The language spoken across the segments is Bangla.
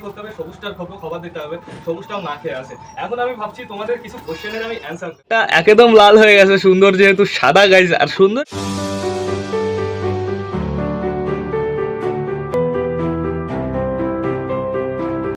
কি করতে হবে? সবুজটার খবর, খাবার দিতে হবে। সবুজটাও না খেয়ে আসে এখন আমি ভাবছি তোমাদের কিছু কোশ্চেনের আমি অ্যান্সার একদম লাল হয়ে গেছে সুন্দর যেহেতু সাদা গাইজ আর সুন্দর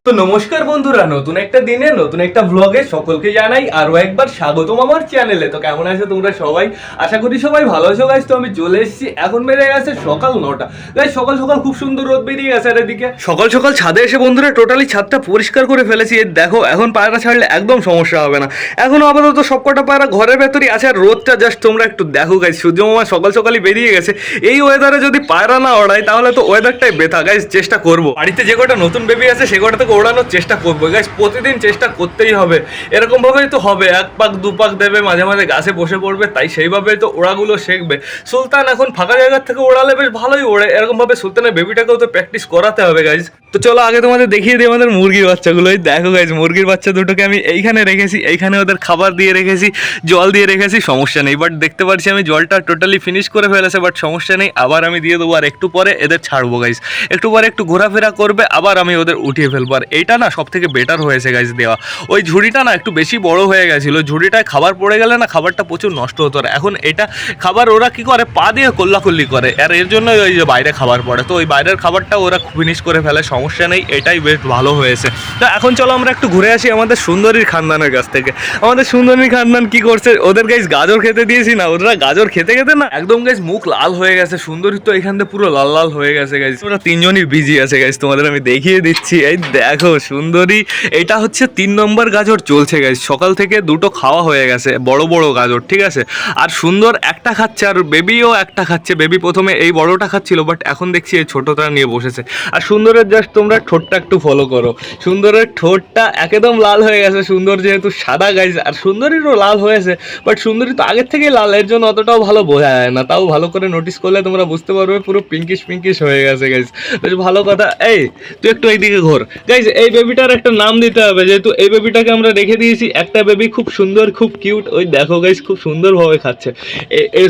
তো নমস্কার বন্ধুরা, নতুন একটা দিনে, নতুন একটা ব্লগে সকলকে জানাই আরও একবার স্বাগতম আমার চ্যানেলে তো কেমন আছো তোমরা সবাই? আশা করি সবাই ভালো আছো গাইজ তো আমি চলে এসেছি, এখন বেড়ে গেছে সকাল নটা। গাইজ সকাল সকাল খুব সুন্দর রোদ বেরিয়ে গেছে আর এদিকে। সকাল সকাল ছাদে এসে বন্ধুরা টোটালি ছাদটা পরিষ্কার করে ফেলেছি। দেখো, এখন পায়রা ছাড়লে একদম সমস্যা হবে না। এখন আপাতত সবকটা পায়রা ঘরের ভেতরই আছে আর রোদটা জাস্ট তোমরা একটু দেখো গাইজ সূর্যমামা সকাল সকালই বেরিয়ে গেছে। এই ওয়েদারে যদি পায়রা না ওড়ায়, তাহলে তো ওয়েদারটাই বেথা। গাইজ চেষ্টা করব। বাড়িতে যে কটা নতুন বেবি আছে, সে কটা থেকে ওড়ানোর চেষ্টা করব। গাইজ প্রতিদিন চেষ্টা করতেই হবে। এরকমভাবেই তো হবে। এক পাক, দু পাক দেবে, মাঝে মাঝে গাছে বসে পড়বে, তাই সেইভাবেই তো ওড়াগুলো শিখবে। সুলতান, এখন ফাঁকা জায়গার থেকে ওড়ালে বেশ ভালোই ওড়ে। এরকমভাবে সুলতানের বেবিটাকেও তো প্র্যাকটিস করাতে হবে গাইজ তো চলো, আগে তোমাদের দেখিয়ে দিই আমাদের মুরগির বাচ্চাগুলো। এই দেখো গাইজ মুরগির বাচ্চা দুটোকে আমি এইখানে রেখেছি। এইখানে ওদের খাবার দিয়ে রেখেছি, জল দিয়ে রেখেছি, সমস্যা নেই। বাট দেখতে পাচ্ছি আমি জলটা টোটালি ফিনিশ করে ফেলেছে বাট সমস্যা নেই। আবার আমি দিয়ে দেবো, আর একটু পরে এদের ছাড়বো গাইজ একটু পরে একটু ঘোরাফেরা করবে, আবার আমি ওদের উঠিয়ে ফেলব। আর এইটা না সব থেকে বেটার হয়েছে গাইজ দেওয়া। ওই ঝুড়িটা না একটু বেশি বড় হয়ে গেছিল, ঝুড়িটায় খাবার পড়ে গেলে না খাবারটা প্রচুর নষ্ট হতো। আর এখন এটা খাবার ওরা কি করে, পা দিয়ে কোল্লাকুল্লি করে। আর এর জন্য ওই যে বাইরে খাবার পড়ে। তো ওই বাইরের খাবারটা ওরা ফিনিশ করে ফেলে, সমস্যা নেই, এটাই বেশ ভালো হয়েছে। তো এখন চলো আমরা একটু ঘুরে আসি আমাদের সুন্দরীর খানদানের কাছ থেকে। আমাদের সুন্দরী খানদান কি করছে? ওদের গাইজ গাজর খেতে দিয়েছি না, ওরা গাজর খেতে খেতে না একদম গাইজ মুখ লাল হয়ে গেছে। সুন্দরী তো এখান থেকে পুরো লাল লাল হয়ে গেছে গাইজ ওরা তিনজনই বিজি আছে গাইজ তোমাদের আমি দেখিয়ে দিচ্ছি। এই দেখো সুন্দরী, এটা হচ্ছে তিন নম্বর গাজর চলছে গাইজ সকাল থেকে দুটো খাওয়া হয়ে গেছে, বড় বড় গাজর, ঠিক আছে? আর সুন্দর একটা খাচ্ছে, আর বেবিও একটা খাচ্ছে। বেবি প্রথমে এই বড়টা খাচ্ছিল বাট এখন দেখছি এই ছোটোটা নিয়ে বসেছে। আর সুন্দরের জাস্ট তোমরা ঠোঁটটা একটু ফলো করো। সুন্দরের ঠোঁটটা একদম লাল হয়ে গেছে, সুন্দর যেহেতু সাদা গাইজ আর সুন্দরীরও লাল হয়েছে বাট সুন্দরী তো আগের থেকেই লাল, এর জন্য অতটাও ভালো বোঝা যায় না। তাও ভালো করে নোটিস করলে তোমরা বুঝতে পারবে, পুরো পিঙ্কিশ পিঙ্কিশ হয়ে গেছে গাইজ বেশ ভালো কথা। এই, তুই একটু এইদিকে ঘোর। গাইজ এই বেবিটার একটা নাম দিতে হবে। যেহেতু এই বেবিটাকে আমরা রেখে দিয়েছি, একটা বেবি খুব সুন্দর, খুব কিউট ওই দেখো গাইজ খুব সুন্দরভাবে খাচ্ছে।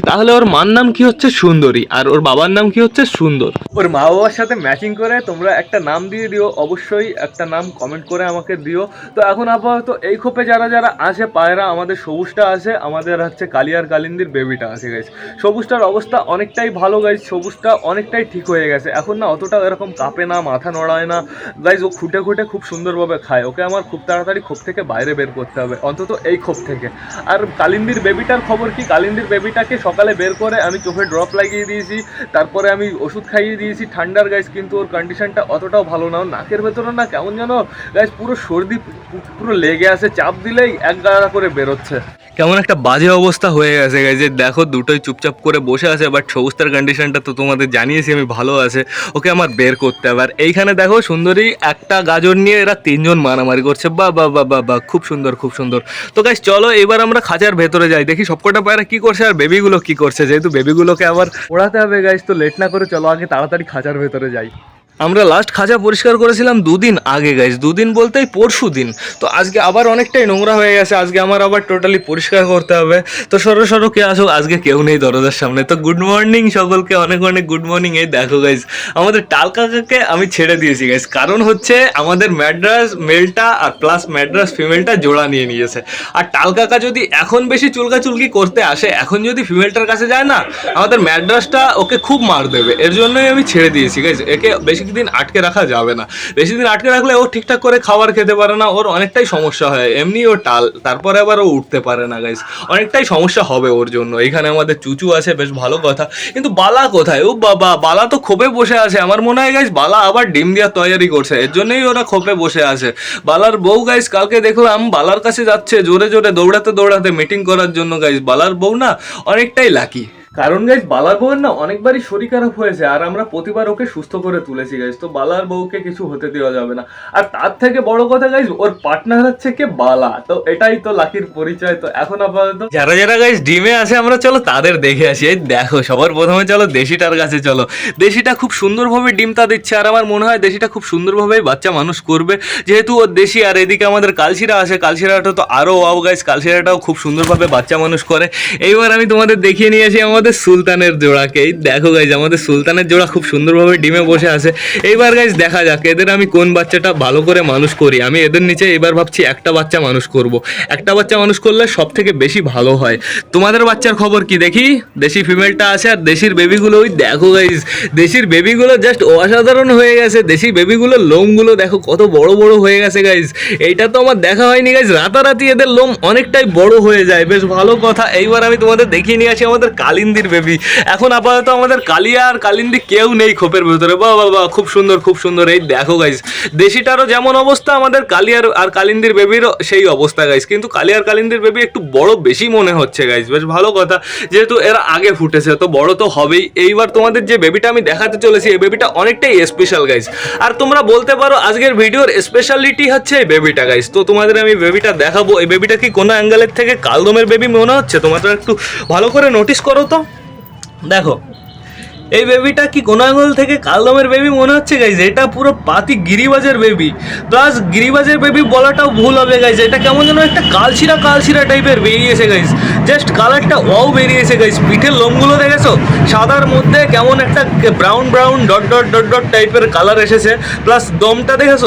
তাহলে ওর মার নাম কি হচ্ছে? সুন্দরী। আর ওর বাবার নাম কি হচ্ছে? সুন্দর। ওর মা বাবার সাথে ম্যাচিং করে তোমরা একটা নাম দিয়ে দিও। অবশ্যই একটা নাম কমেন্ট করে আমাকে দিও। তো এখন আপাতত এই খোপে যারা যারা আছে, পায়রা, আমাদের সবুজটা আছে, আমাদের হচ্ছে কালিয়ার কালিন্দির বেবিটা আছে গাইজ সবুজটার অবস্থা অনেকটাই ভালো গাইজ সবুজটা অনেকটাই ঠিক হয়ে গেছে। এখন না অতটা এরকম কাঁপে না, মাথা নড়ায় না। গাইজ ও খুঁটে খুঁটে খুব সুন্দরভাবে খায়। ওকে আমার খুব তাড়াতাড়ি খোপ থেকে বাইরে বের করতে হবে, অন্তত এই খোপ থেকে। আর কালিন্দির বেবিটার খবর কি? কালিন্দির বেবিটাকে সকালে বের করে আমি চোখে ড্রপ লাগিয়ে দিয়েছি, তারপরে আমি ওষুধ খাইয়ে দিয়েছি। ঠান্ডার গাইজ কিন্তু ওর কন্ডিশনটা অতটাও ভালো না। নাকের ভেতরে না কেমন যেন গাইজ পুরো সর্দি, পুরো লেগে আছে। চাপ দিলেই এক গাড়া করে বেরোচ্ছে। কেমন একটা বাজে অবস্থা হয়ে গেছে যে দেখো, দুটোই চুপচাপ করে বসে আছে বাট সবুজটার কন্ডিশনটা তো তোমাদের জানিয়েছি, আমি ভালো আছে। ওকে আমার বের করতে হবে। আর এইখানে দেখো, সুন্দরী একটা গাজর নিয়ে এরা তিনজন মারামারি করছে। বা বা বা বা বা, খুব সুন্দর খুব সুন্দর। তো গাইস চলো, এবার আমরা খাঁচার ভেতরে যাই। দেখি সবকটা পায়রা কি করছে আর বেবিগুলো কি করছে। যেহেতু বেবিগুলোকে আবার ওড়াতে হবে গাইস তো লেট না করে চলো আগে তাড়াতাড়ি খাঁচার ভেতরে যাই। আমরা লাস্ট খাঁচা পরিষ্কার করেছিলাম দুদিন আগে গাইস দুদিন বলতেই পরশু দিন। তো আজকে আবার অনেকটাই নোংরা হয়ে গেছে। আজকে আমার আবার টোটালি পরিষ্কার করতে হবে। তো সরো সরো, কে আসো আজকে কেউ নেই দরজার সামনে। তো গুড মর্নিং সকলকে। অনেক অনেক গুড মর্নিং এই দেখো গাইস আমাদের টাল কাকাকে আমি ছেড়ে দিয়েছি গাইস কারণ হচ্ছে আমাদের ম্যাড্রাস মেলটা আর প্লাস ম্যাড্রাস ফিমেলটা জোড়া নিয়ে নিয়েছে। আর টাল কাকা যদি এখন বেশি চুলকাচুলকি করতে আসে, এখন যদি ফিমেলটার কাছে যায় না, আমাদের ম্যাড্রাসটা ওকে খুব মার দেবে। এর জন্যই আমি ছেড়ে দিয়েছি গাইজ একে বেশি দিন আটকে রাখা যাবে না। বেশি দিন আটকে রাখলে ও ঠিকঠাক করে খাবার খেতে পারে না, ওর অনেকটাই সমস্যা হয়। এমনি ও টাল, তারপরে আবার ও উঠতে পারে না গাইস অনেকটাই সমস্যা হবে ওর জন্য। এখানে আমাদের চুচু আছে, বেশ ভালো কথা। কিন্তু বালা কোথায়? ও বাবা, বালা তো খোপে বসে আছে। আমার মনে হয় গাইস বালা আবার ডিম দেওয়ার তৈরি করছে। এর জন্যই ওরা খোপে বসে আছে। বালার বউ গাইস কালকে দেখলাম বালার কাছে যাচ্ছে, জোরে জোরে দৌড়াতে দৌড়াতে মিটিং করার জন্য গাইস বালার বউ না অনেকটাই লাকি কারণ গাইজ বালার বউয়ের না অনেকবারই শরীর খারাপ হয়েছে, আর আমরা প্রতিবার ওকে সুস্থ করে তুলেছি গাইজ তো বালার বউকে কিছু হতে দেওয়া যাবে না। আর তার থেকে বড় কথা গাইজ ওর পার্টনার হচ্ছে কে? বালা। তো এটাই তো লাকির পরিচয়, তো এখন আপাতত যারা যারা গাইজ ডিমে আছে, আমরা চলো তাদের দেখে আসি। এই দেখো, সবার প্রথমে চলো দেশিটার কাছে চলো। দেশিটা খুব সুন্দরভাবে ডিমটা দিচ্ছে, আর আমার মনে হয় দেশিটা খুব সুন্দরভাবেই বাচ্চা মানুষ করবে। যেহেতু ওর দেশি, আর এদিকে আমাদের কালশিরা আছে, কালশিরাটা তো আরও ওয়াও গাইজ কালশিরাটাও খুব সুন্দরভাবে বাচ্চা মানুষ করে। এইবার আমি তোমাদের দেখিয়ে নিয়ে আসি, আমাদের আমাদের সুলতানের জোড়াকে এই দেখো গাইজ আমাদের সুলতানের জোড়া খুব সুন্দরভাবে ডিমে বসে আছে। এইবার গাইজ দেখা যাক এদের আমি কোন বাচ্চাটা ভালো করে মানুষ করি। আমি এদের নিচে এবার ভাবছি একটা বাচ্চা মানুষ করব। একটা বাচ্চা মানুষ করলে সব থেকে বেশি ভালো হয়। তোমাদের বাচ্চার খবর কি দেখি? দেশি ফিমেলটা আছে আর দেশির বেবিগুলো ওই দেখো গাইজ দেশির বেবিগুলো জাস্ট অসাধারণ হয়ে গেছে। দেশি বেবিগুলোর লোমগুলো দেখো কত বড় বড় হয়ে গেছে গাইজ এইটা তো আমার দেখা হয়নি গাইজ রাতারাতি এদের লোম অনেকটাই বড় হয়ে যায়। বেশ ভালো কথা। এইবার আমি তোমাদের দেখিয়ে নিয়ে আসি আমাদের কালিন্দির বেবি এখন আপাতত আমাদের কালিয়া আর কালিন্দি কেউ নেই খোপের ভেতরে। বাহ বাহ খুব সুন্দর খুব সুন্দর। এই দেখো গাইজ দেশিটারও যেমন অবস্থা, আমাদের কালিয়ার আর কালিন্দির বেবিরও সেই অবস্থা গাইজ কিন্তু কালিয়ার কালিন্দির বেবি একটু বড় বেশি মনে হচ্ছে গাইজ বেশ ভালো কথা, যেহেতু এরা আগে ফুটেছে, তো বড় তো হবেই। এইবার তোমাদের যে বেবিটা আমি দেখাতে চলেছি, এই বেবিটা অনেকটাই স্পেশাল গাইজ আর তোমরা বলতে পারো, আজকের ভিডিওর স্পেশালিটি হচ্ছে এই বেবিটা গাইজ তো তোমাদের আমি বেবিটা দেখাবো। এই বেবিটা কি কোনো অ্যাঙ্গেলের থেকে কালদমের বেবি মনে হচ্ছে? তোমরা একটু ভালো করে নোটিস করো তো। দেখো এই বেবিটা কি কোনো আঙুল থেকে কালদমের বেবি মনে হচ্ছে গাইজ এটা পুরো পাতি গিরিবাজের বেবি প্লাস গিরিবাজের বেবি বলাটাও ভুল হবে গাইজ এটা কেমন যেন একটা কালশিরা কালশিরা টাইপের বেরিয়েছে গাইজ জাস্ট কালারটা ওয়াও বেরিয়েছে গাইজ পিঠের লোমগুলো দেখেছ? সাদার মধ্যে কেমন একটা brown brown dot dot dot dot টাইপের কালার এসেছে। প্লাস দমটা দেখেছ?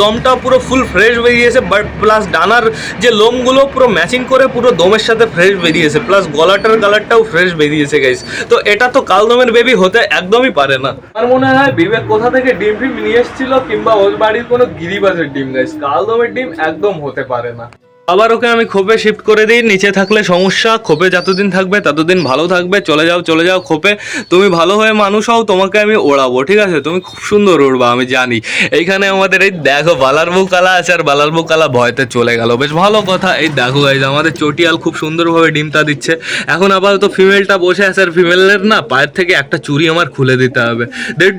দমটা পুরো ফুল ফ্রেশ বেরিয়েছে বাট প্লাস ডানার যে লোমগুলো পুরো ম্যাচিং করে পুরো দমের সাথে ফ্রেশ বেরিয়েছে। প্লাস গলাটার কালারটাও ফ্রেশ বেরিয়েছে গাইজ তো এটা তো কালদমের বেবি হতে একদমই পারে না। আমার মনে হয় বিবেক কোথা থেকে ডিম ফিম নিয়ে এসেছিল কিংবা ওর বাড়ির কোনো গিরিবাসের ডিম গাইছে কালদমের ডিম একদম হতে পারে না। আবার ওকে আমি খোপে শিফট করে দিই। নিচে থাকলে সমস্যা খোপে যতদিন থাকবে ততদিন ভালো থাকবে। চলে যাও চলে যাও খোপে তুমি ভালো হয়ে মানুষ হও, তোমাকে আমি ওড়াবো, ঠিক আছে? তুমি খুব সুন্দর উড়বা আমি জানি। এইখানে আমাদের এই দেখো বালার বউ কালা আছে, আর বালার বউ কালা ভয়তে চলে গেল। বেশ ভালো কথা। এই দেখো গাইজ আমাদের চটিয়াল খুব সুন্দরভাবে ডিমটা দিচ্ছে। এখন আপাতত ফিমেলটা বসে আছে, আর ফিমেলের না পায়ের থেকে একটা চুড়ি আমার খুলে দিতে হবে।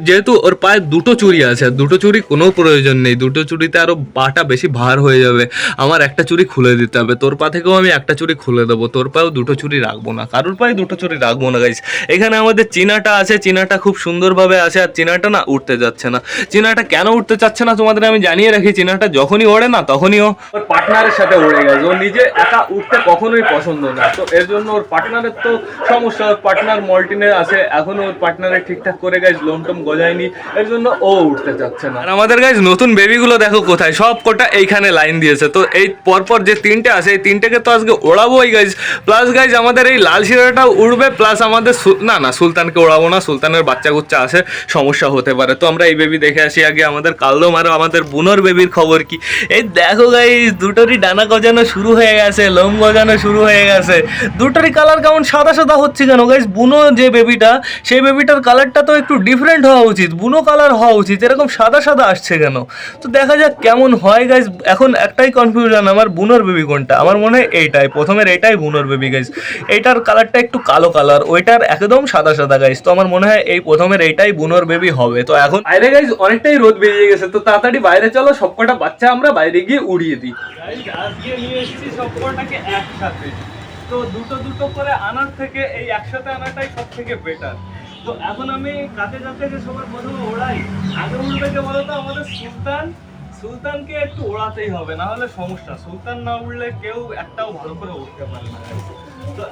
যেহেতু ওর পায়ে দুটো চুড়ি আছে, আর দুটো চুরি কোনো প্রয়োজন নেই। দুটো চুরিতে আরও পাটা বেশি ভার হয়ে যাবে। আমার একটা চুরি খুলে দিতে হবে। তোর পা থেকেও আমি একটা চুড়ি খুলে দেবো। তোর পায়েও দুটো চুড়ি রাখব না। কারোর পায়ে দুটো চুড়ি রাখব না গাইজ এখানে আমাদের চীনাটা আছে। চীনাটা খুব সুন্দরভাবে আছে আর চীনাটা না উঠতে যাচ্ছে না। চীনাটা কেন উঠতে চাচ্ছে না তোমাদের আমি জানিয়ে রাখি। চীনাটা যখনই ওড়ে না, তখনই ও ওর পার্টনারের সাথে উড়ে গেছে ও নিজে একা উঠতে কখনোই পছন্দ না। তো এর জন্য ওর পার্টনারের তো সমস্যা। ওর পার্টনার মল্টিনে আছে। এখন ওর পার্টনারে ঠিকঠাক করে গাইজ লোম টোম গজায়নি। এর জন্য ও উঠতে চাচ্ছে না। আর আমাদের গাইজ নতুন বেবিগুলো দেখো কোথায়? সব কটা এইখানে লাইন দিয়েছে। তো এই পরপর যে তিনটে আছে, এই তিনটেকে তো আজকে ওড়াবোই গাইজ প্লাস গাইজ আমাদের এই লাল শিরাটাও উড়বে প্লাস আমাদের না না, সুলতানকে ওড়াবো না, সুলতানের বাচ্চা কুচ্চা আছে, সমস্যা হতে পারে। তো আমরা এই বেবি দেখে আসি আগে, আমাদের কালদম আর আমাদের বুনোর বেবির খবর কি? এই দেখো গাইজ দুটোরই ডানা গজানো শুরু হয়ে গেছে, লোম গজানো শুরু হয়ে গেছে। দুটোরই কালার কেমন সাদা সাদা হচ্ছে কেন গাইজ বুনো যে বেবিটা সেই বেবিটার কালারটা তো একটু ডিফারেন্ট হওয়া উচিত, বুনো কালার হওয়া উচিত, এরকম সাদা সাদা আসছে কেন? তো দেখা যাক কেমন হয় গাইজ এখন একটাই কনফিউশন আমার বুনোর বেবি কোনটা? আমার মনে হয় এইটাই। প্রথমের এটাই বুনোর বেবি গাইজ এইটার কালারটা একটু কালো কালার ওইটার একদম সাদা সাদা গাইজ তো আমার মনে হয় এই প্রথমের এইটাই বুনোর বেবি হবে। তো এখন বাইরে গাইজ অনেকটাই রোদ বেরিয়ে গেছে। তো তাড়াতাড়ি বাইরে চলো সবকটা বাচ্চা আমরা বাইরে গিয়ে উড়িয়ে দিই। আজকে নিয়ে এসেছি সবকটাকে একসাথে। তো দুটো দুটো করে আনার থেকে এই একসাথে আনাটাই সব থেকে বেটার তো এখন আমি কাছে যাতে যে সবার প্রথমে ওড়াই আগে উঠবে যে বলতো আমাদের সুলতান সুলতানকে একটু ওড়াতেই হবে, না হলে সমস্যা। সুলতান না উঠলে কেউ একটাও ভালো করে উঠতে পারে না। তো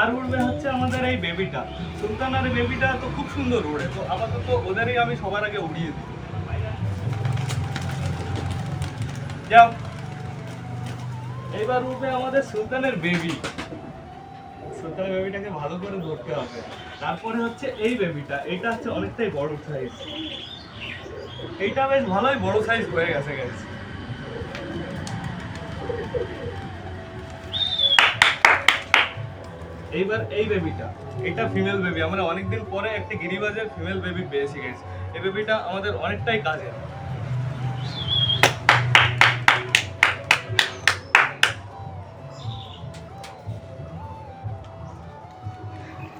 আর উঠবে হচ্ছে আমাদের এই বেবিটা। সুলতান আর বেবিটা তো খুব সুন্দর উড়ে। তো আপাতত ওদেরই আমি সবার আগে উড়িয়ে দিই। যাও। এইবার উঠবে আমাদের সুলতানের বেবি। সুলতানের বেবিটাকে ভালো করে ধরতে হবে। তারপরে হচ্ছে এই বেবিটা। এটা হচ্ছে অনেকটাই বড় সাইজ এইটা বেশ ভালোই বড় সাইজ হয়ে গেছে গেছে এইবার এই বেবিটা এটা ফিমেল বেবি আমরা অনেকদিন পরে একটা গিরিবাজের ফিমেল বেবি পেয়েছি গেছি এই বেবিটা আমাদের অনেকটাই কাজের।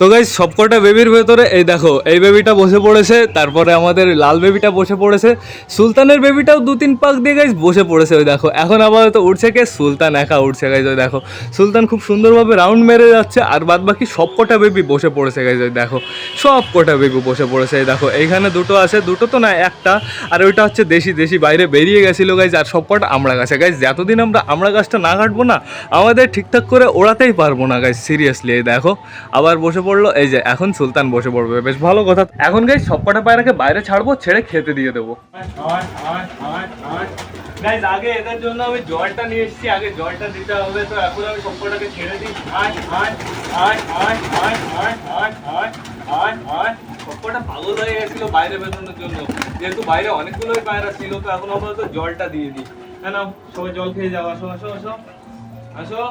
তো গাইজ সবকটা বেবির ভেতরে, এই দেখো, এই বেবিটা বসে পড়েছে, তারপরে আমাদের লাল বেবিটা বসে পড়েছে। সুলতানের বেবিটাও দু তিন পাক দিয়ে গাইজ বসে পড়েছে, ওই দেখো। এখন আপাতত উঠছে কে? সুলতান একা উঠছে গাইজ ওই দেখো। সুলতান খুব সুন্দরভাবে রাউন্ড মেরে যাচ্ছে, আর বাদ বাকি সবকটা বেবি বসে পড়েছে গাইজ ওই দেখো। সব কটা বেবি বসে পড়েছে, এই দেখো। এইখানে দুটো আছে, দুটো তো না, একটা, আর ওইটা হচ্ছে দেশি দেশি, বাইরে বেরিয়ে গেছিল গাইজ আর সবকটা আমরা গাছে। গাইজ যতদিন আমরা আমরা গাছটা না কাটবো না, আমাদের ঠিকঠাক করে ওড়াতেই পারব না গাইজ সিরিয়াসলি এই দেখো। আবার বসে পড়ল, এই যে এখন সুলতান বসে পড়বে, বেশ ভালো কথা। এখন গাইজ সবকটা পায়রাকে বাইরে ছাড়বো, ছেড়ে খেতে দিয়ে দেবো। আগে জন্য আমি জলটা নিয়ে এসেছি, আগে জলটা হবে, তো এখন আমি সবকটাকে ছেড়ে দিই। আট আট সবকটা হয়ে বাইরে বেরোনোর জন্য। যেহেতু বাইরে অনেকগুলোই পায়রা ছিল, তো এখন জলটা দিয়ে দিই। হ্যাঁ না সবাই জল খেয়ে যাও, আসো আসো আসো। আসো।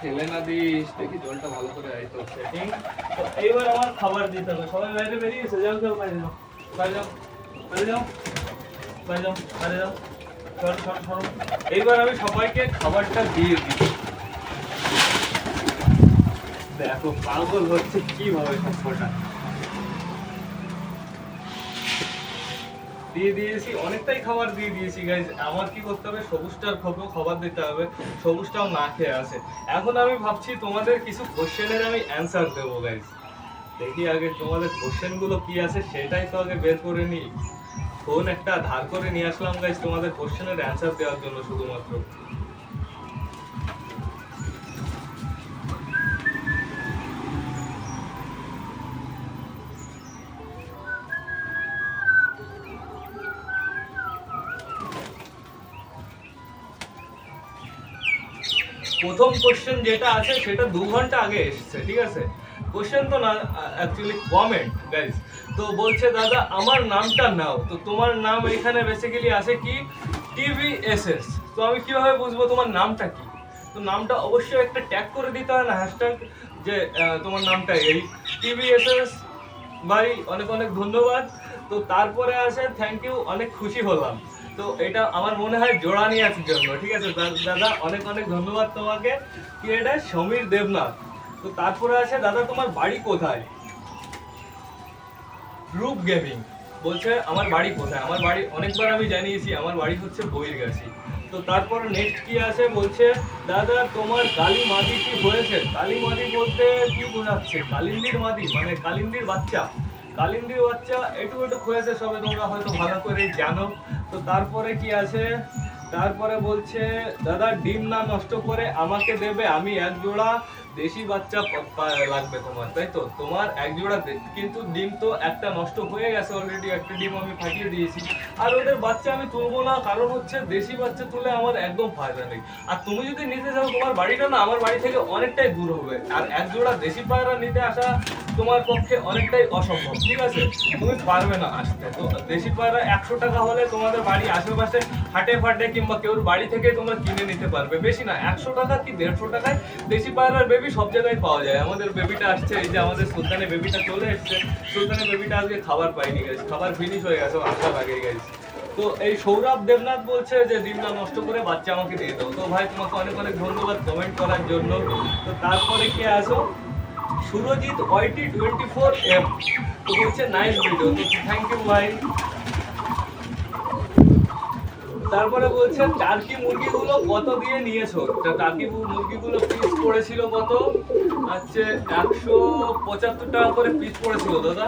ফেলে না দিস, দেখি জলটা ভালো করে আইতো সেটিং তো এইবার আমার খাবার দিতে হবে। সবাই বাইরে বেরিয়েছে যাও যাও, বাইরে যাও। বাইরে যাও বাইরে যাও। বাইরে যাও বাইরে যাও। সর সর সর। এইবার আমি সবাইকে খাবারটা দিয়ে দিই। দেখো, পাগল হচ্ছে কীভাবে সবকটা দিয়ে দিয়েছি, অনেকটাই খাবার দিয়ে দিয়েছি গাইজ আমার কি করতে হবে? সবুজটার খবর খাবার দিতে হবে, সবুজটাও না খেয়ে আসে এখন আমি ভাবছি তোমাদের কিছু কোশ্চেনের আমি অ্যান্সার দেবো গাইজ দেখি আগে তোমাদের কোশ্চেনগুলো কি আছে, সেটাই তো আগে বের করে নিই। ফোন একটা ধার করে নিয়ে আসলাম গাইজ তোমাদের কোশ্চেনের অ্যান্সার দেওয়ার জন্য শুধুমাত্র। প্রথম কোশ্চেন যেটা আছে সেটা দু ঘণ্টা আগে এসেছে, ঠিক আছে? কোশ্চেন তো না অ্যাকচুয়ালি কমেন্ট গাইজ তো বলছে, দাদা, আমার নামটা নাও। তো তোমার নাম এখানে বেসিক্যালি আছে কি? টিভিএসএস তো আমি কীভাবে বুঝব তোমার নামটা কি? তো নামটা অবশ্যই একটা ট্যাগ করে দিতে হয় না হ্যাশট্যাগ যে তোমার নামটা এই। টিভিএসএস ভাই, অনেক অনেক ধন্যবাদ। তো তারপরে আছে থ্যাংক ইউ অনেক খুশি হলাম। তো এটা আমার মনে হয় জোড়া নিয়ে আসার জন্য, ঠিক আছে? দাদা, অনেক অনেক ধন্যবাদ তোমাকে। কি এটা? সমীর দেবনাথ। তো তারপরে আছে দাদা, তোমার বাড়ি কোথায়? Group gaming. বলছে, আমার বাড়ি কোথায়? আমার বাড়ি, অনেকবার আমি জানিয়েছি, আমার বাড়ি হচ্ছে বইরগাছি তো তারপর নেক্সট কি আছে বলছে, দাদা, তোমার কালী মাদি কি হয়েছে? কালী মাদি বলতে কি বোঝাচ্ছে? কালিন্দির মাদি মানে কালিন্দির বাচ্চা। কালিন্দির বাচ্চা একটু একটু হয়েছে সবে, তোমরা হয়তো ভালো করে জানো। তো তারপরে কি আছে? তারপরে বলছে, দাদা, ডিম না নষ্ট করে আমাকে দেবে, আমি এক জোড়া দেশি বাচ্চা লাগবে তোমার, তাই তো? তোমার এক জোড়া কিন্তু ডিম তো একটা নষ্ট হয়ে গেছে অলরেডি একটা ডিম আমি ফাটিয়ে দিয়েছি। আর ওদের বাচ্চা আমি তুলবো না, কারণ হচ্ছে দেশি বাচ্চা তুলে আমার একদম ফায়দা নেই। আর তুমি যদি নিতে চাও তোমার বাড়িটা না, আমার বাড়ি থেকে অনেকটাই দূর হবে। আর এক জোড়া দেশি পায়রা নিতে আসা তোমার পক্ষে অনেকটাই অসম্ভব, ঠিক আছে? তুমি পারবে না আসতে। তো দেশি পায়রা একশো টাকা হলে তোমাদের বাড়ি আশেপাশে হাটে ফাটে কিংবা কেউ বাড়ি থেকে তোমরা কিনে নিতে পারবে। বেশি না, একশো টাকা কি দেড়শো টাকায় দেশি পায়রার বেবি সব জায়গায় পাওয়া যায়। আমাদের বেবিটা আসছে, এই যে আমাদের সুলতানের বেবিটা চলে এসছে। সুলতানের বেবিটা আজকে খাবার পাইনি গেছে খাবার ফিনিশ হয়ে গেছে, আশা লাগিয়ে গেছে তো এই সৌরভ দেবনাথ বলছে যে, দিনটা নষ্ট করে বাচ্চা আমাকে দিয়ে দাও। তো ভাই, তোমাকে অনেক অনেক ধন্যবাদ কমেন্ট করার জন্য। তো তারপরে কে আসো? Surajit YT twenty four M তো বলছে নাইস ভিডিও তো থ্যাংক ইউ ভাই তারপরে বলছে, টার্কি মুরগিগুলো কত দিয়ে নিয়েছো? টার্কি মুরগিগুলো পিস পড়েছিল কত? হচ্ছে একশো পঁচাত্তর টাকা করে পিস পড়েছিল, দাদা।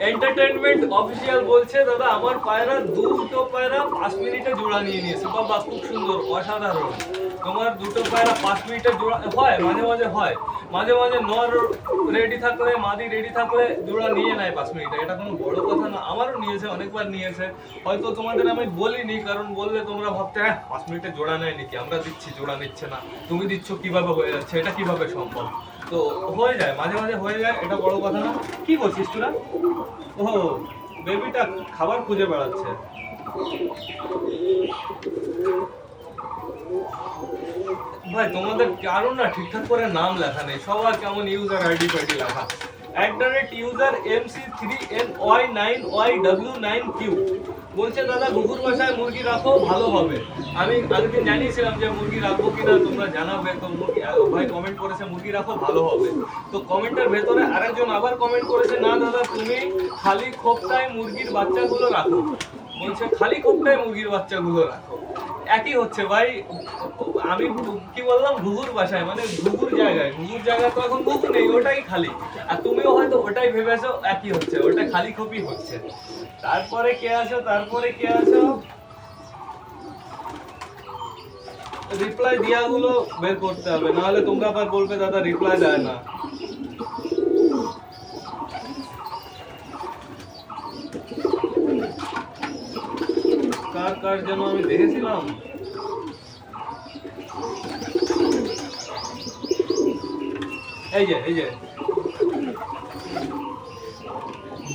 এন্টারটেনমেন্ট অফিসিয়াল বলছে, দাদা, আমার পায়রা দুটো পায়রা পাঁচ মিনিটে জোড়া নিয়ে নিয়েছে। বাবা খুব সুন্দর, অসাধারণ। তোমার দুটো পায়রা পাঁচ মিনিটে জোড়া, হয়, মাঝে মাঝে হয়। মাঝে মাঝে নর রেডি থাকলে, মাদি রেডি থাকলে জোড়া নিয়ে নেয় পাঁচ মিনিটে। এটা কোনো বড় কথা না, আমারও নিয়েছে, অনেকবার নিয়েছে। হয়তো তোমাদের আমি বলিনি, কারণ বললে তোমরা ভাবতে হ্যাঁ পাঁচ মিনিটে জোড়া নেয় নাকি আমরা দিচ্ছি, জোড়া নিচ্ছে না। তুমি দিচ্ছ, কীভাবে হয়ে যাচ্ছে? এটা কীভাবে সম্ভব? তো হয়ে যায়, মাঝে মাঝে হয়ে যায়, এটা বড় কথা না। কি করছিস তোরা? ও বেবিটা খাবার খুঁজে বেড়াচ্ছে। ভাই, তোমাদের কারণ না ঠিকঠাক করে নাম লেখা নেই, সবার কেমন ইউজার আইডি ফাইডি লেখা। At rate user M C three N Y nine Y W nine Q বলছে, দাদা, ঘুঘুর বাসায় মুরগি রাখো, ভালো হবে। আমি আগের জানিয়েছিলাম যে মুরগি রাখব কিনা, তোমরা জানাবে। তো মুরগি ভাই কমেন্ট করেছে, মুরগি রাখো, ভালো হবে। তো কমেন্টের ভেতরে আরেকজন আবার কমেন্ট করেছে, না দাদা, তুমি খালি খোপটায় মুরগির বাচ্চাগুলো রাখো। বলছে, খালি খোপটায় মুরগির বাচ্চাগুলো রাখো। একই হচ্ছে, ভাই, আমি কি বললাম, ঘুঘুর বাসায় মানে ঘুঘুর জায়গায়। ঘুঘুর জায়গায় তো এখন ঘুঘু নেই, ওটাই খালি। আর তুমিও হয়তো ওটাই ভেবেছো, একই হচ্ছে, ওটা খালি খপি হচ্ছে। তারপরে কে আছো, তারপরে কে আছো? রিপ্লাই দিয়াগুলো বের করতে হবে, নাহলে তোমরা আবার বলবে, দাদা রিপ্লাই দেয় না। কার কার যেন আমি দেখেছিলাম? এই যে এই যে।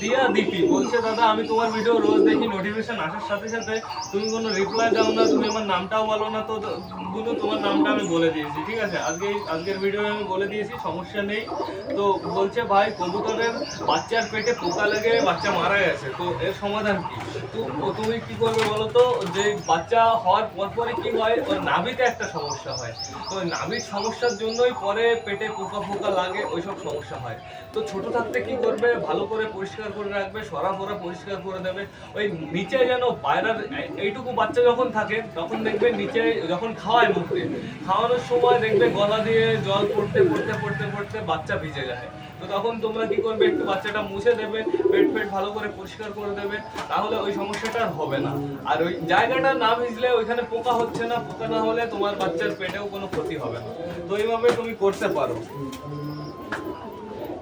দিয়া দীপি। বলছে, দাদা, আমি তোমার ভিডিও রোজ দেখি নোটিফিকেশন আসার সাথে সাথে তুমি কোনো রিপ্লাই দাও না, তুমি আমার নামটাও বলো না, তো দুটো তোমার নামটা আমি বলে দিয়েছি, ঠিক আছে? আজকে আজকের ভিডিও আমি বলে দিয়েছি, সমস্যা নেই। তো বলছে, ভাই, কবুতরের বাচ্চার পেটে পোকা লেগে বাচ্চা মারা গেছে, তো এর সমাধান কি? তো তুমি কি করবে বলো তো, যে বাচ্চা হওয়ার পর পরে কি হয়, ওর নাভিতে একটা সমস্যা হয়। তো নাভির সমস্যার জন্যই পরে পেটে পোকা ফোকা লাগে, ওইসব সমস্যা হয়। তো ছোট থাকতে কি করবে? ভালো করে পরিষ্কার করে রাখবে, সরা ফরা পরিষ্কার করে দেবে। ওই নিচে যেন বাইরের এইটুকু বাচ্চা যখন থাকে, তখন দেখবে নিচে যখন খাওয়ায় মুখে। খাওয়ানোর সময় দেখবে গলা দিয়ে জল পড়তে পড়তে পড়তে পড়তে বাচ্চা ভিজে যায়। তো তখন তোমরা কি করবে, একটু বাচ্চাটা মুছে দেবে, পেট পেট ভালো করে পরিষ্কার করে দেবে, তাহলে ওই সমস্যাটা আর হবে না। আর ওই জায়গাটা না ভিজলে ওইখানে পোকা হচ্ছে না, পোকা না হলে তোমার বাচ্চার পেটেও কোনো ক্ষতি হবে না। তো এইভাবে তুমি করতে পারো।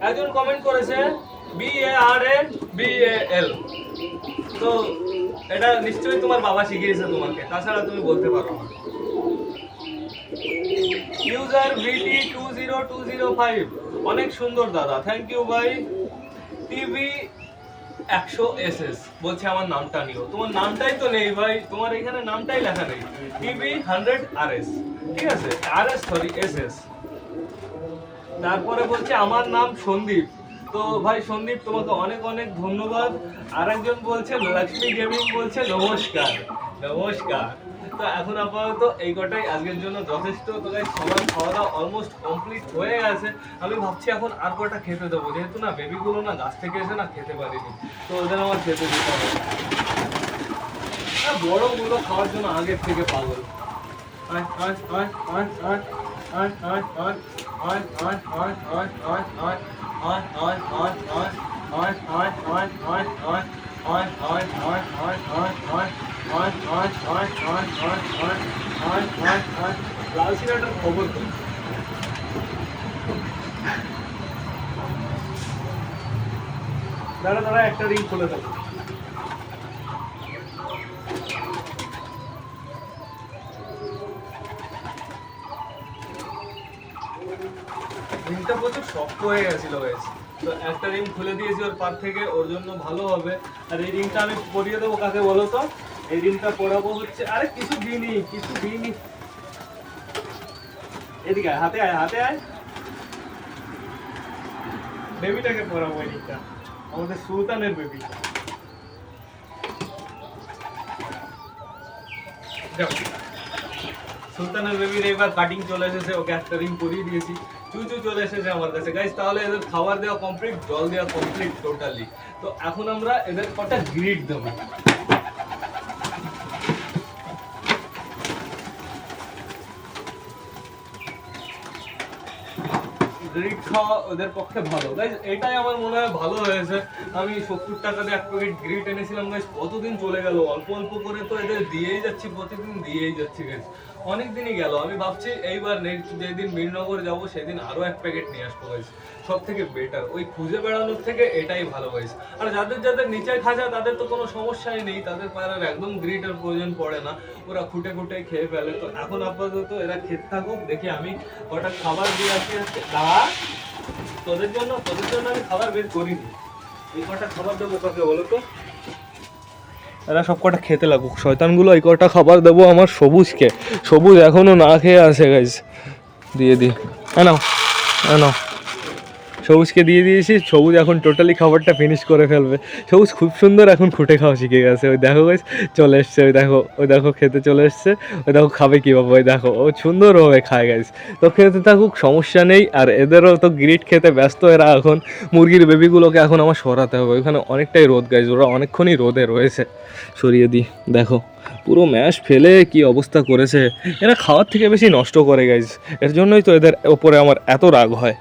একজন কমেন্ট করেছে B A R A B A L তো এটা নিশ্চয়ই তোমার বাবা শিখিয়েছে তোমাকে, তাছাড়া তুমি বলতে পারো না। User VT two zero two zero five অনেক সুন্দর দাদা থ্যাংক ইউ ভাই। টিভি একশো এস এস বলছে আমার নামটা নিও। তোমার নামটাই তো নেই ভাই, তোমার এখানে নামটাই লেখা নেই। টিভি হান্ড্রেড আর এস ঠিক আছে? R S sorry S S তারপরে বলছে আমার নাম সন্দীপ। তো ভাই সন্দীপ তোমাকে অনেক অনেক ধন্যবাদ আরেকজন বলছে লক্ষ্মী গেমিং বলছে নমস্কার নমস্কার তো এখন আপাতত এই কটাই আজকের জন্য যথেষ্ট তো গাইস সবার খাওয়া দাওয়া অলমোস্ট কমপ্লিট হয়ে গেছে আমি ভাবছি এখন আর কটা খেতে দেবো যেহেতু না বেবিগুলো না গাছ থেকে এসে না খেতে পারিনি তো ওদের আমার খেতে দিতে হবে বড়গুলো খাওয়ার জন্য আগের থেকে পাগল আয় আয় আয় আয় আয় আয় আয় আয় আয় আয় আয় আয় আয় খবর দাঁড়া দাঁড়া একটা রিং খুলে দেবো শক্ত হয়ে গেছিল গাইস তো একটা রিং খুলে দিয়েছি ওর পার থেকে, ওর জন্য ভালো হবে। আর এই রিংটা আমি পরিয়ে দেবো কাকে বলো তো? এই রিংটা পরাবো হচ্ছে, আরে কিছু দিনই কিছু দিনই এদিকে হাতে আয় হাতে আয়। বেবিটাকে পরাবো এই রিংটা আমাদের সুলতানের বেবি। সুলতানের বেবির এবার কাটিং চলে এসেছে, ওকে একটা রিং পরিয়ে দিয়েছি। চুচু চলে এসেছে আমার কাছে। গাইজ তাহলে এদের খাবার দেওয়া কমপ্লিট জল দেওয়া কমপ্লিট টোটালি তো এখন আমরা এদের কটা গ্রিড দেবো গ্রিড খাওয়া ওদের পক্ষে ভালো। গাইজ এটাই আমার মনে হয় ভালো হয়েছে। আমি সত্তর দিয়ে এক প্যাকেট গ্রিট এনেছিলাম গাইজ কতদিন চলে গেল? অল্প অল্প করে তো এদের দিয়েই যাচ্ছি, প্রতিদিন দিয়েই যাচ্ছি গাইজ অনেক দিনই গেল। আমি ভাবছি এইবার নেক্সট যেদিন মিরনগর যাব, সেদিন আরও এক প্যাকেট নিয়ে আসব গাইজ সব থেকে বেটার ওই খুঁজে বেড়ানোর থেকে এটাই ভালো গাইজ আর যাদের যাদের নিচে খাজা তাদের তো কোনো সমস্যাই নেই। তাদের পাড়ার একদম গ্রিটের প্রয়োজন পড়ে না। ওরা খুঁটে খুঁটে খেয়ে ফেলে। তো এখন আপাতত এরা খেতে থাকুক। দেখি আমি কটা খাবার দিয়ে আসি। দাঁড়া। তোদের জন্য তোদের জন্য আমি খাবার বের করিনি। এই কটা খাবার দেবো কাকে বলো তো। এরা সব কটা খেতে লাগুক। শয়তানগুলো এই কটা খাবার দেবো আমার সবুজকে। সবুজ এখনও না খেয়ে আসে গাইজ দিয়ে দিয়ে হ্যাঁ নাও হ্যাঁ নাও। সবুজকে দিয়ে দিয়েছি, সবুজ এখন টোটালি খাবারটা ফিনিশ করে ফেলবে। সবুজ খুব সুন্দর এখন খুঁটে খাওয়া শিখে গেছে। ওই দেখো গাইজ চলে এসছে, ওই দেখো ওই দেখো খেতে চলে এসছে, ওই দেখো খাবে কীভাবে ওই দেখো, ও সুন্দরভাবে খায় গাইজ তো খেতে থাকুক, সমস্যা নেই, আর এদেরও তো গ্রিট খেতে ব্যস্ত, এরা এখন মুরগির বেবিগুলোকে এখন আমার সরাতে হবে। ওইখানে অনেকটাই রোদ গাইজ ওরা অনেকক্ষণই রোদে রয়েছে। সরিয়ে দিই, দেখো। পুরো ম্যাশ ফেলে কি অবস্থা করেছে? এরা খাওয়ার থেকে বেশি নষ্ট করে গাইজ এর জন্যই তো এদের ওপরে আমার এত রাগ হয়।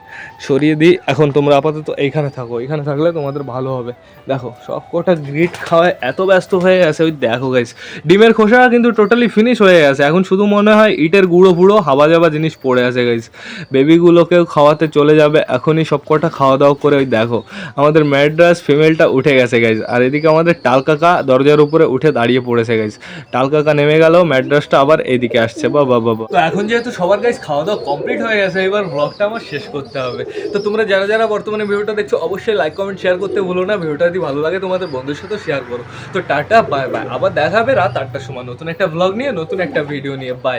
সরিয়ে দিই, এখন তোমরা আপাতত এইখানে থাকো। এখানে থাকলে তোমাদের ভালো হবে। দেখো, সব কটা গ্রিট খাওয়ায় এত ব্যস্ত হয়ে গেছে। ওই দেখো গাইজ ডিমের খোসা কিন্তু টোটালি ফিনিশ হয়ে গেছে। এখন শুধু মনে হয় ইটের গুঁড়ো ফুড়ো হাওয়া যাওয়া জিনিস পড়ে আছে গাইজ বেবিগুলোকেও খাওয়াতে চলে যাবে। এখনই সব কটা খাওয়া দাওয়া করে ওই দেখো, আমাদের ম্যাড্রাস ফিমেলটা উঠে গেছে গাইজ আর এদিকে আমাদের টাল কাকা দরজার উপরে উঠে দাঁড়িয়ে পড়েছে গাইজ টাল কাকা নেমে গেল, ম্যাড্রাসটা আবার এইদিকে আসছে বাবা বাবা তো এখন যেহেতু সবার গাইজ খাওয়া দাওয়া কমপ্লিট হয়ে গেছে, এবার ব্লগটা আমার শেষ করতে হবে। তো তোমরা যারা যারা বর্তমানে ভিডিওটা দেখছ, অবশ্যই লাইক কমেন্ট শেয়ার করতে ভুলো না। ভিডিওটা যদি ভালো লাগে, তোমাদের বন্ধুর সাথে শেয়ার করো। তো টাটা বাই বাই আবার দেখাবে রাত আটটার সময় নতুন একটা ব্লগ নিয়ে, নতুন একটা ভিডিও নিয়ে। বাই